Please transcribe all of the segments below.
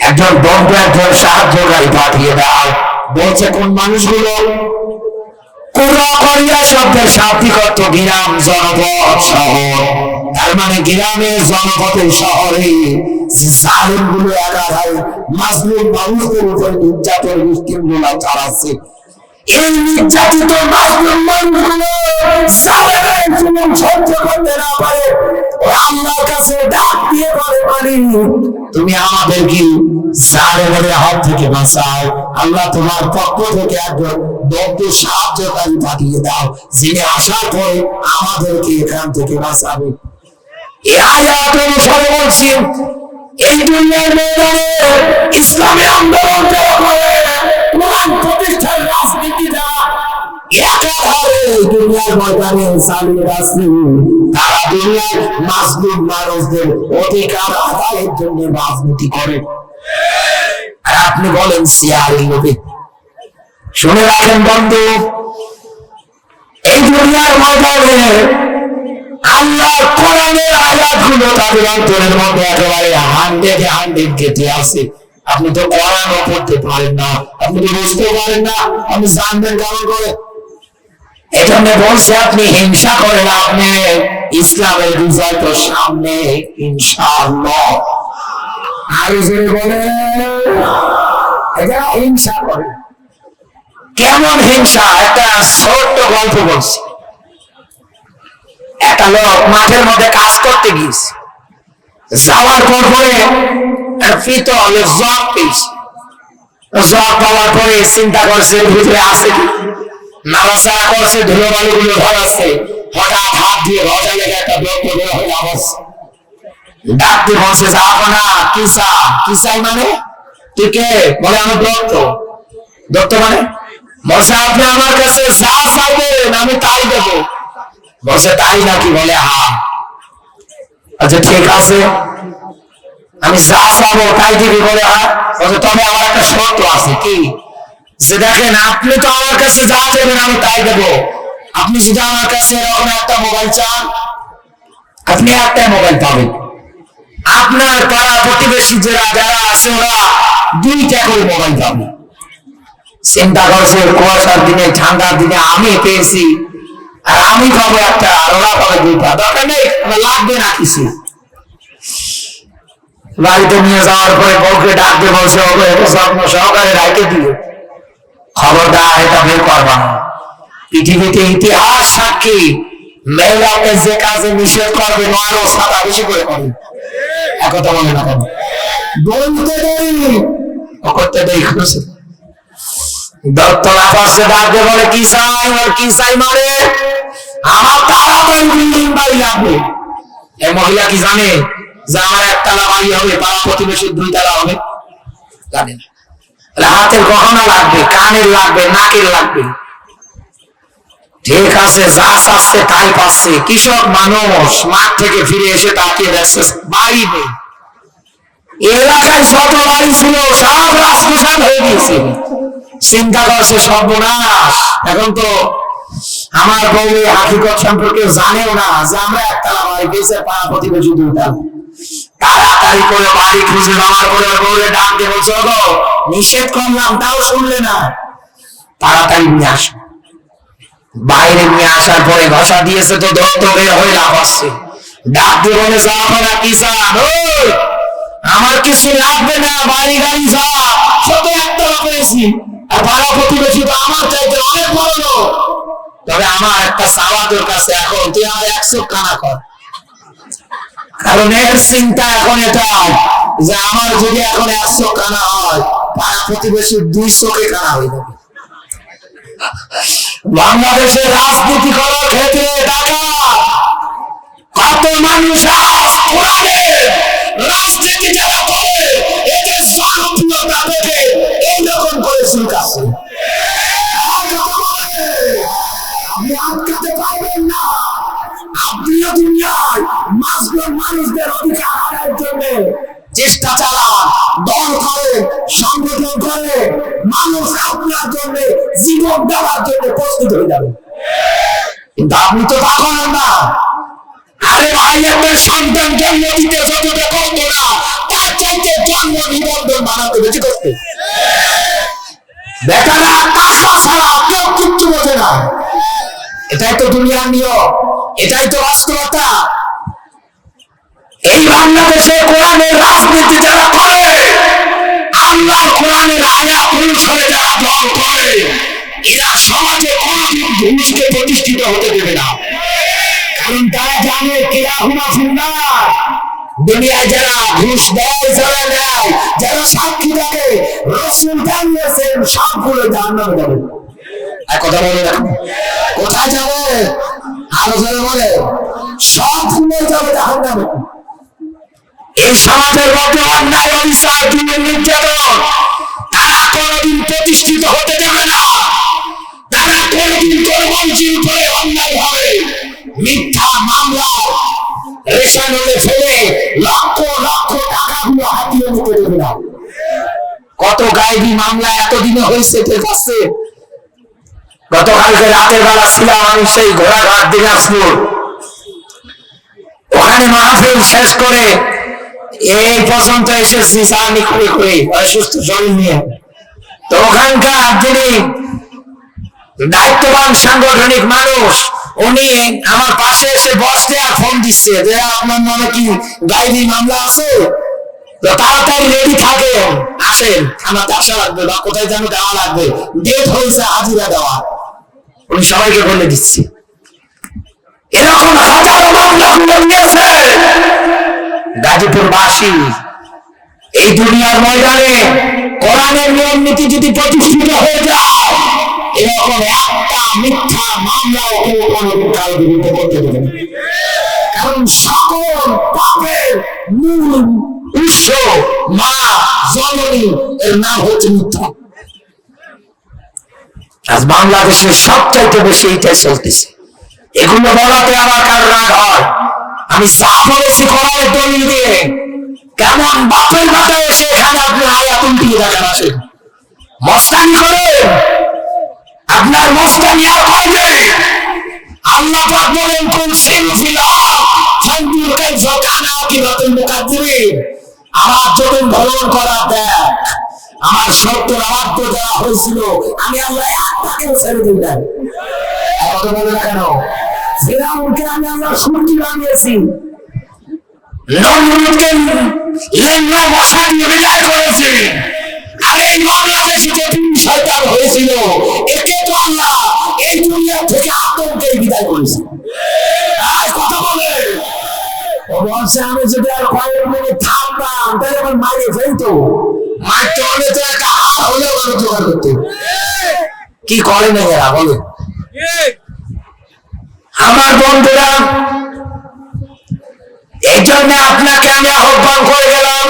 একজন বন্ধু, একজন সাহায্যকারী পাঠিয়ে দাও। বলছে, কোন মানুষগুলো? মানে গ্রামের শহরে গুলো মাজলুম চালাচ্ছে এই নির্যাতিত, মাজলুম তুমি আমাদের কি জালেমের হাত থেকে বাঁচাও, আল্লাহ তোমার পক্ষ থেকে একজন দগ্ধ সাহায্যকারী পাঠিয়ে দাও, যিনি আসার পরে আমাদেরকে এখান থেকে বাঁচাবে। এই ইসলামী আন্দোলন করে প্রতিষ্ঠার এই আপনি বলেন শুনে রাখেন, বন্ধু, এই দুনিয়ার ময়দানে আল্লাহর কোরআনের আয়াতগুলো তাদের অন্তরের মধ্যে একেবারে হান্ড্রেড হান্ড্রেড কেটে আছে। আপনি তো কোরআনও পড়তে পারেন না, আপনি তো বুঝতে পারেন না, আপনি জানবেন কেমন করে। এজন্য বলছে আপনি হিংসা করেন আপনি ইসলামের বিজয় তো সামনে ইনশাআল্লাহ। আরও জোরে বলে এটা হিংসা করে। কেমন হিংসা? একটা ছোট্ট গল্প বলছি। একটা লোক মাঠের মধ্যে কাজ করতে গিয়েছে। যাওয়ার পর পরে ফিত হলে জব পেয়েছে। জব পাওয়ার পরে চিন্তা করছে ভিতরে আছে কি? নাড়াচাড়া করছে ধুলো বালু গুলো ধরাচ্ছে। হঠাৎ হাত দিয়ে রজা লেগে একটা দত্ত বের হয়ে যাবছে ডাকতে বলছে যাব না কিসা? কিসাই মানে? তুই কে? বলে, আমি দত্ত। দত্ত মানে? বলছে, আপনি আমার কাছে যা চাইবেন, আমি তাই দেবো। বলছে, তাই নাকি? বলে, হা। আচ্ছা ঠিক আছে। আমি যা চাবো তাই দিবি, বলে হ্যাঁ বলছে, তবে আমার একটা শর্ত আছে। কি? যে দেখেন, আপনি তো আমার কাছে যা দেবেন আমি তাই দেবো। আপনি যদি আমার কাছে এরকম একটা মোবাইল চান, আপনি একটাই মোবাইল পাবেন। আপনার পাড়া প্রতিবেশী যারা যারা আছে, ওরা দুইটা করে মোবাইল পাবে। চিন্তা করছে, কুয়াশার দিনে, ঠান্ডার দিনে আমি পেয়েছি, আর আমি পাবো একটা, আর ওরা পাবে দুইটা। দরকার নেই লাগবে না কিছু। বাড়িতে নিয়ে যাওয়ার পরে বউকে বলছে ওকে এটা স্বপ্ন সহকারে রাইতে দিও এটা বের করবা। পৃথিবীতে ইতিহাস সাক্ষী, মেয়েরাকে যে কাজে নিষেধ করবে নয় সাদা বেশি করে করবে। একথা বলে না বলতে করতে পাশে ডাকতে বলে, কি চাই? আর কি চাই মানে? আমার বিল্ডিং বাড়ি লাগবে। মহিলা কি জানে যে আমার একতলা বাড়ি হবে, পাড়া প্রতিবেশীর দুই তালা হবে? জানে না। হাতের গহনা লাগবে, কানের লাগবে, নাকের লাগবে। ঠিক আছে, যা চাচ্ছে তাই পাচ্ছে। কৃষক মানুষ, মাঠ থেকে ফিরে এসে তাকিয়ে দেখছে, বাড়ি নেই। এলাকায় যত বাড়ি ছিল, সব রাজপ্রসাদ হয়ে গিয়েছে। চিন্তা করছে সর্বনাশ। এখন তো আমার বউ হাকিকত সম্পর্কে জানেও না যে আমরা একতলা বাড়ি পেয়েছে পাড়া প্রতিবেশী দুইটা তাড়াতাড়ি করে বাড়ি খুঁজে নেওয়ার পরে বউরে ডাক দিয়ে বলছে "ওগো, নিষেধ করলাম তাও শুনলে না। তাড়াতাড়ি নিয়ে আসো। বাইরে নিয়ে আসার পরে ঘষা দিয়েছে তো দত্ত বের হয়ে ডাক দিয়ে বলে কি আমার কিছু লাগবে না বাড়ি গাড়ি যা। ছোট একটা পেয়েছি আর পাড়া প্রতিবেশী তো আমার চাইতে অনেক বড় তবে আমার একটা চাওয়া তোর কাছে এখন তুই আমার একশো কানা কর। কারণ এর চিন্তা এখন এটা যে আমার যদি এখন একশো কানা হয় পাড়া প্রতিবেশীর দুইশোকে কানা হয়ে যাবে। বাংলাদেশের রাজনীতি চেষ্টা চালান। দল করে সংগঠন করে মানুষ আপনার জন্য জীবন দেওয়ার জন্য প্রস্তুত হয়ে যাবে। কিন্তু আপনি তো তা করেন না। আরে ভাই একটা সন্তান জন্ম দিতে যতটা কষ্ট না, তার চাইতে জন্ম নিবন্ধন বানাতে বেশি কষ্ট। বেটারা টাকা ছাড়া কেউ কিচ্ছু বোঝে না। এটাই তো দুনিয়ার নিয়ম, এটাই তো বাস্তবতা এই বাংলাদেশে কোরআনের রাজনীতি যারা করে, আল্লাহ কোরআনের আয়াত অনুসারে যারা দল করে, এরা সমাজে কোনদিন প্রতিষ্ঠিত হতে দেবে না। কারণ তারা জানে কেরা হুমা ফুল্লা দুনিয়ায় যারা ঘুষ দেয়, যারা নেয়, যারা সাক্ষী থাকে রসুল জানিয়েছেন, সবগুলো জাহান্নামে যাবে। আর কথা বলে রাখুন কোথায় যাবে? আরও যাবে বলে। সবগুলো যাবে জাহান্নামে। এই সমাজের মধ্যে অন্যায় অবিচার দুর্নীতি নির্যাতন তারা কোনোদিন প্রতিষ্ঠিত হতে দেবে না। তারা কোনোদিন উপরে অন্যায় ভাবে। মিথ্যা মামলা ফেলে লক্ষ লক্ষ টাকাগুলো হাতিয়ে নিতে দেবে না। কত গায়েবী মামলা এতদিনে হয়েছে আছে গতকালকে রাতের বেলা ছিলাম আমি সেই ঘোড়াঘাট দিনাজপুর। ওখানে মাহফিল শেষ করে এই পর্যন্ত এসেছি চানি করে করে, অসুস্থ শরীর নিয়ে। তো ওখানকার যিনি দায়িত্ববান সাংগঠনিক মানুষ, উনি আমার পাশে এসে বসতে আর ফোন দিচ্ছে, যে আপনার নামে কি গাইবি মামলা আছে? তাড়াতাড়ি রেডি থাকে, আসেন থানাতে আসা লাগবে বা কোথায় যেন দেওয়া লাগবে। ডেট হয়েছে হাজিরা দেওয়া। উনি সবাইকে বলে দিচ্ছে। এরকম হাজারো মামলা নিয়েছে গাজীপুর বাসী এই দুনিয়ার ময়দানে কোরআনের নিয়ম নীতি যদি প্রতিষ্ঠিত হয়ে যায়, এরকম একটা মিথ্যা মামলাও কেউ কাল বিরুদ্ধে করতে দেবে। কারণ সকল পাপের মূল উৎস মা জননী, এর নাম হচ্ছে মিথ্যা। আজ বাংলাদেশের সবচাইতে বেশি এইটাই চলতেছে। এগুলো বলাতে আমার কারও রাগ হয়? আমি যা বলেছি কোরআনের দলিল দিয়ে কেমন বাপের মাথায় এসে এখানে আপনি আয়াত উল্টিয়ে দেখান আসেন মস্তানি করে। আপনার মস্তানি আর কয়বে আল্লাহ পাক বলেন কোন সিলসিলা ফান্দির কাইফা কানা কিরাতুল মুকাদ্দিরিন আমার যখন ভ্রমণ করা দেখ, আমার সত্য আরাধ্য দেওয়া হয়েছিল, আমি আল্লাহ একটাকেও ছেড়ে নাই। কথা বলে না ফেরাউনকে আমি আল্লাহ সূর্য বানিয়েছি। নমরুদকে লেঙ্গা মশা দিয়ে বিদায় করেছি। আর এই বাংলাদেশে যে তিন হয়েছিল একে তো আল্লাহ এই দুনিয়া থেকে আতঙ্কে বিদায় করেছে। কথা বলে বলছে আমি যদি আর কয়েক মিনিট থামতাম তাহলে আমার মারিয়ে ফেলতো। মারতে হলে তো একটা জোগাড় করতে। কি করে না এরা বলে। আমার বন্ধুরা এই জন্য আপনাকে আমি আহ্বান করে গেলাম,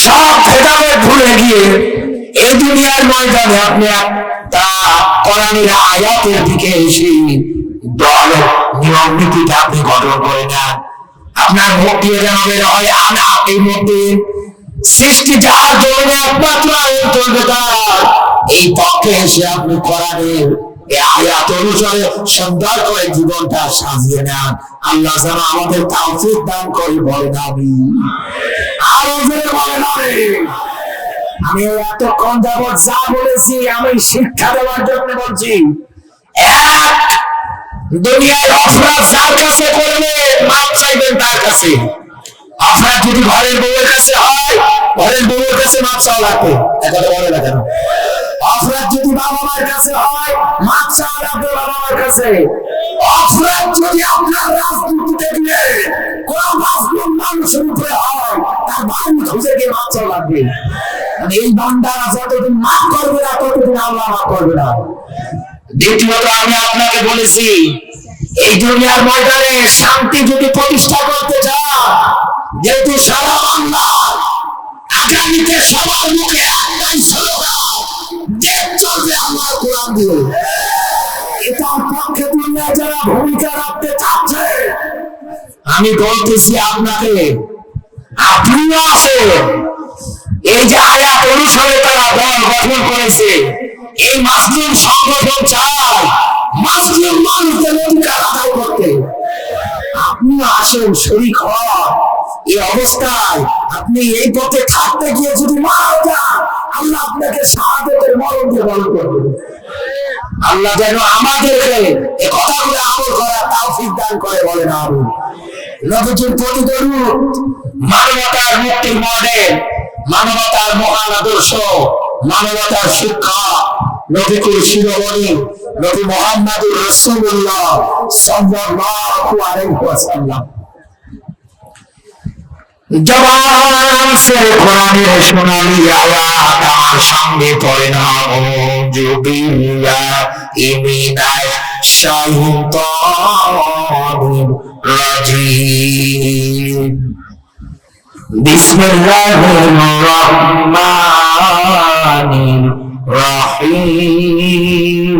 সব ভেদাভেদ ভুলে গিয়ে এই দুনিয়ার ময়দানে আপনি একটা কোরআনের আয়াতের দিকে এসে দল নিয়ম নীতিটা আপনি গঠন করে নেন। আপনার মুখ দিয়ে যেন বের হয় আনা এই মধ্যে সৃষ্টি যাহার জন্য একমাত্র তার, এই পক্ষে এসে আপনি কোরআনের এতক্ষণ যাবৎ যা বলেছি, আমি শিক্ষা দেওয়ার জন্য বলছি। দুনিয়ার অপরাধ যার কাছে করবে? মাপ চাইবেন তার কাছে? অপরাধ যদি ঘরের বউয়ের কাছে হয়, ঘরের বউয়ের কাছে মাপ চাওয়া লাগবে। বলে না কেন? অপরাধ যদি বাবা কাছে হয় যদি দ্বিতীয়ত আমি আপনাকে বলেছি, এই দুনিয়ার ময়দানে শান্তি যদি প্রতিষ্ঠা করতে চান যেহেতু সারা বাংলা আগামীতে সবার মুখে একটাই চলবে আমার কোরআন দুনিয়া যারা ভূমিকা রাখতে চাচ্ছে আমি বলতেছি আপনাকে, আপনিও আছেন এই যে আয়াত অনুসারে তারা দল গঠন করেছে, এই মাসলিম সংগঠন চায় মাসলিম মানুষদের অধিকার আদায় করতে। আপনি আসেন, শরিক হন। এই অবস্থায় আপনি এই পথে থাকতে গিয়ে যদি মারা যান আল্লাহ আপনাকে শাহাদতের মরণ দিয়ে বরণ করবেন আল্লাহ যেন আমাদেরকে এই কথাগুলো আমল করার তৌফিক দান করে বলেন আমি নবীজির প্রতিদরুদ মানবতার মুক্তির মডেল মানবতার মহান আদর্শ, মানবতার শিক্ষা নবীকুল শিরোমণি, নবী মোহাম্মদুর রাসূলুল্লাহ সাল্লাল্লাহু আলাইহি ওয়াসাল্লাম। জবান সে কোরআনের সোনালি আমার সামনে পড়ে না, ও জুবিয়া ইমিনাই শাইতানির রাজিম। বিসমিল্লাহির রহমানির রহিম।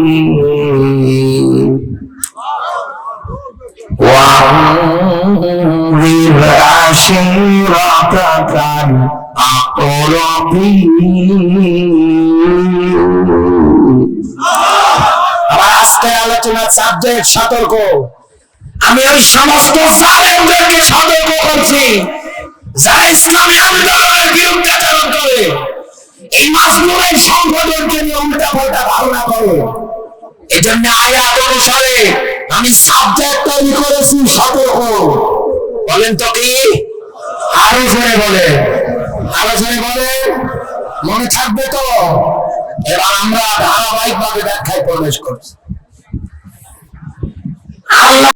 তার আপর আজকের আলোচনার সাবজেক্ট সতর্ক। আমি ওই সমস্ত সালেমদেরকে সতর্ক করছি, যারা ইসলামী আন্দোলনের বিরুদ্ধে আচরণ করে। এই মাসগুলোর সংগঠনকে নিয়ে উল্টা পাল্টা ধারণা করো। এজন্য আয়াত অনুসারে আমি সাবজেক্ট তৈরি করেছি সতর্ক। বলেন তো কি? আরও জোরে বলে, আরও জোরে বলে, মনে থাকবে তো। এবার আমরা ধারাবাহিক ভাবে ব্যাখ্যায় প্রবেশ করছি। আল্লাহ